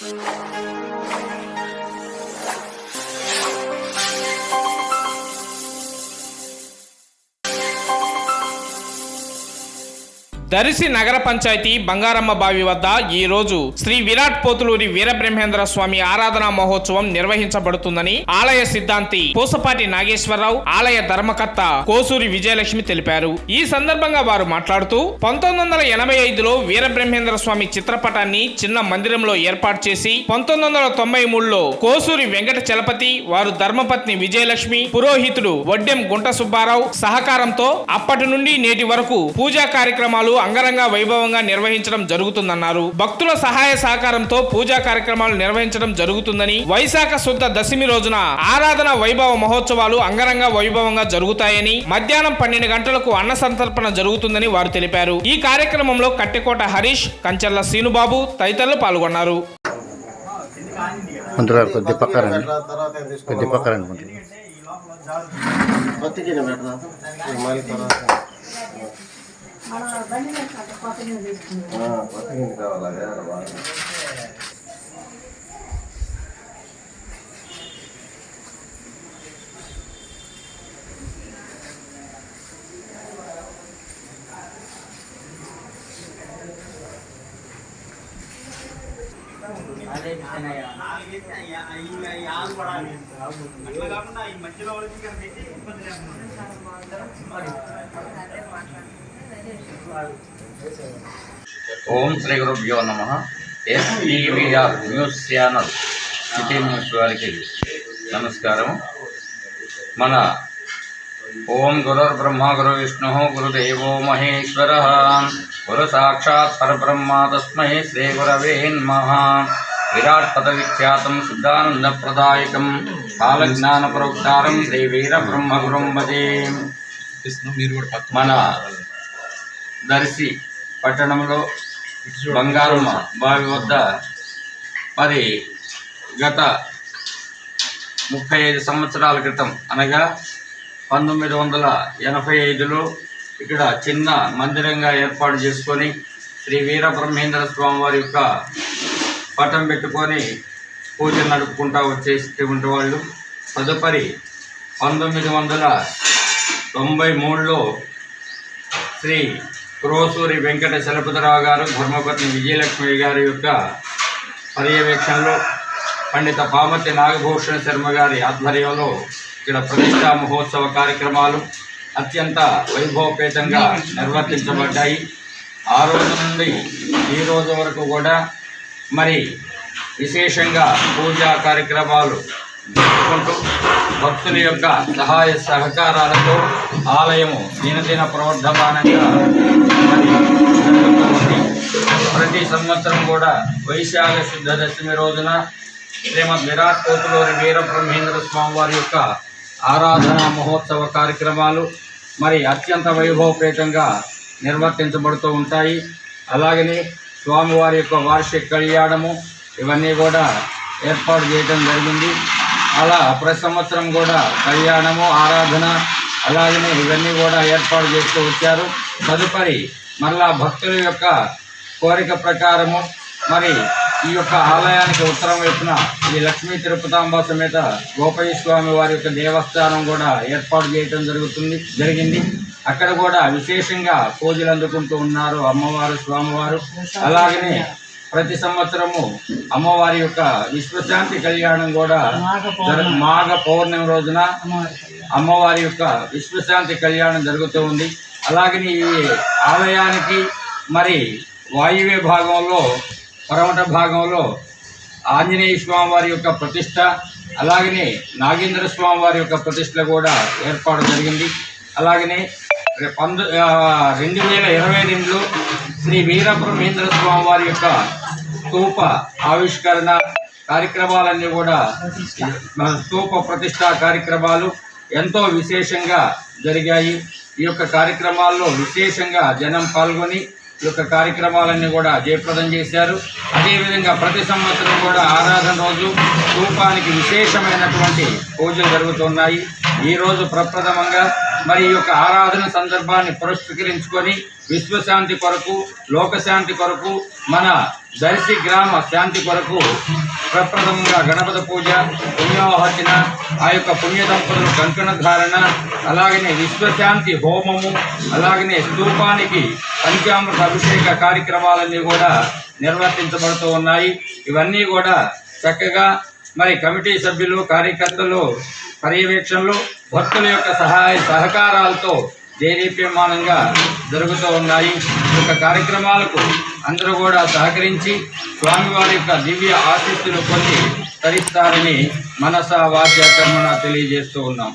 うん。దరిసి నగర పంచాయతీ బంగారమ్మ బావి వద్ద ఈ రోజు శ్రీ విరాట్ పోతులూరి వీరబ్రహ్మేంద్ర స్వామి ఆరాధనా మహోత్సవం నిర్వహించబడుతుందని ఆలయ సిద్ధాంతి పూసపాటి నాగేశ్వరరావు ఆలయ ధర్మకర్త కోసూరి విజయలక్ష్మి తెలిపారు. ఈ సందర్భంగా వారు మాట్లాడుతూ పంతొమ్మిది వందల ఎనభై ఐదులో వీరబ్రహ్మేంద్ర స్వామి చిత్రపటాన్ని చిన్న మందిరంలో ఏర్పాటు చేసి పంతొమ్మిది వందల తొంభై మూడులో కోసూరి వెంకట చలపతి వారు ధర్మపత్ని విజయలక్ష్మి పురోహితుడు వడ్డెం గుంట సుబ్బారావు సహకారంతో అప్పటి నుండి నేటి వరకు పూజా కార్యక్రమాలు అంగరంగ వైభవంగా నిర్వహించడం జరుగుతుందన్నారు. భక్తుల సహాయ సహకారంతో పూజా కార్యక్రమాలు నిర్వహించడం జరుగుతుందని వైశాఖ శుద్ధ దశమి రోజున ఆరాధన వైభవ మహోత్సవాలు అంగరంగ వైభవంగా జరుగుతాయని మధ్యాహ్నం పన్నెండు గంటలకు అన్న సంతర్పణ జరుగుతుందని వారు తెలిపారు. ఈ కార్యక్రమంలో కట్టెకోట హరీష్ కంచెల్ల సీనుబాబు తదితరులు పాల్గొన్నారు. కొద్ది కొద్ది పక్కరండి కొంచెం కొత్తగిన పెడదాం మళ్ళీ తర్వాత కొత్తగిన కావాలి అదే బాగా ఓం శ్రీ గురుభ్యో నమ STVR news channel city news వారికి నమస్కారం మన ఓం గురుర్ బ్రహ్మ గురు విష్ణు గురుదేవో మహేశ్వర గురు సాక్షాత్ పరబ్రహ్మ తస్మై శ్రీ గురవే నమః విరాట్ పదవిఖ్యాతం సిద్ధానంద ప్రదాయకం కాలజ్ఞాన ప్రోక్తారం శ్రీ వీర బ్రహ్మ గురుం భజే మన దర్శి పట్టణంలో బంగారమ్మ బావి వద్ద మరి గత ముప్పై ఐదు సంవత్సరాల క్రితం అనగా పంతొమ్మిది వందల ఎనభై ఐదులో ఇక్కడ చిన్న మందిరంగా ఏర్పాటు చేసుకొని శ్రీ వీరబ్రహ్మేంద్ర స్వామివారి యొక్క పటం పెట్టుకొని పూజలు నడుపుకుంటా వచ్చేటువంటి వాళ్ళు తదుపరి పంతొమ్మిది వందల తొంభై మూడులో శ్రీ క్రోసూరి వెంకట చలపతిరావు గారు ధర్మపత్ని విజయలక్ష్మి గారి యొక్క పర్యవేక్షణలో పండిత పామతి నాగభూషణ శర్మ గారి ఆధ్వర్యంలో ఇక్కడ ప్రతిష్టా మహోత్సవ కార్యక్రమాలు అత్యంత వైభవపేతంగా నిర్వర్తించబడ్డాయి. ఆ రోజు నుండి ఈ రోజు వరకు కూడా మరి విశేషంగా పూజా కార్యక్రమాలు జరుపుకుంటూ భక్తుల యొక్క సహాయ సహకారాలతో ఆలయము దినదిన ప్రవర్ధమానంగా ప్రతి సంవత్సరం కూడా వైశాఖ శుద్ధ దశమి రోజున శ్రీమద్ విరాట్ కోతులూరి వీరబ్రహ్మేంద్ర స్వామి వారి యొక్క ఆరాధన మహోత్సవ కార్యక్రమాలు మరి అత్యంత వైభవపేతంగా నిర్వర్తించబడుతూ ఉంటాయి. అలాగనే స్వామివారి యొక్క వార్షిక కళ్యాణము ఇవన్నీ కూడా ఏర్పాటు చేయడం జరిగింది. అలా ప్రతి సంవత్సరం కూడా కళ్యాణము ఆరాధన అలాగనే ఇవన్నీ కూడా ఏర్పాటు చేస్తూ వచ్చారు. తదుపరి మరలా భక్తుల యొక్క కోరిక ప్రకారము మరి ఈ యొక్క ఆలయానికి ఉత్తరం వైపున ఈ లక్ష్మీ తిరుపతాంబ సమేత గోపయ్య స్వామి వారి యొక్క దేవస్థానం కూడా ఏర్పాటు చేయడం జరుగుతుంది జరిగింది. అక్కడ కూడా విశేషంగా పూజలు అందుకుంటూ ఉన్నారు అమ్మవారు స్వామివారు. అలాగనే ప్రతి సంవత్సరము అమ్మవారి యొక్క విశ్వశాంతి కళ్యాణం కూడా మాఘ పౌర్ణమి రోజున అమ్మవారి యొక్క విశ్వశాంతి కళ్యాణం జరుగుతూ ఉంది. అలాగని ఈ ఆలయానికి మరి వాయువ్య భాగంలో పరమట భాగంలో ఆంజనేయ స్వామివారి యొక్క ప్రతిష్ట అలాగనే నాగేంద్ర స్వామి వారి యొక్క ప్రతిష్ట కూడా ఏర్పాటు జరిగింది. అలాగనే రే- పంద రెండు వేల ఇరవై రెండులో శ్రీ వీరబ్రహ్మేంద్ర స్వామి వారి యొక్క స్తూప ఆవిష్కరణ కార్యక్రమాలన్నీ కూడా స్తూప ప్రతిష్ట కార్యక్రమాలు ఎంతో విశేషంగా జరిగాయి. ఈ యొక్క కార్యక్రమాల్లో విశేషంగా జనం పాల్గొని ఈ యొక్క కార్యక్రమాలన్నీ కూడా జయప్రదం చేశారు. అదేవిధంగా ప్రతి సంవత్సరం కూడా ఆరాధన రోజు స్తూపానికి విశేషమైనటువంటి పూజలు జరుగుతున్నాయి. ఈ రోజు ప్రప్రథమంగా మరి ఈ యొక్క ఆరాధన సందర్భాన్ని పురస్కరించుకొని విశ్వశాంతి కొరకు లోకశాంతి కొరకు మన దర్శి గ్రామ శాంతి కొరకు ప్రప్రథమంగా గణపతి పూజ పుణ్యోహర్చన ఆ యొక్క పుణ్యదంపతులు కంకణ ధారణ అలాగనే విశ్వశాంతి హోమము అలాగనే స్తూపానికి పంచామృత అభిషేక కార్యక్రమాలన్నీ కూడా నిర్వర్తించబడుతూ ఉన్నాయి. ఇవన్నీ కూడా చక్కగా మరి కమిటీ సభ్యులు కార్యకర్తలు పర్యవేక్షణలో భక్తుల యొక్క సహాయ సహకారాలతో దేదీప్యమానంగా జరుగుతూ ఉన్నాయి. ఒక యొక్క కార్యక్రమాలకు అందరూ కూడా సహకరించి స్వామివారి యొక్క దివ్య ఆశీస్సులు పొంది తరిస్తారని మనస వాద్య కర్మణ తెలియజేస్తూ ఉన్నాం.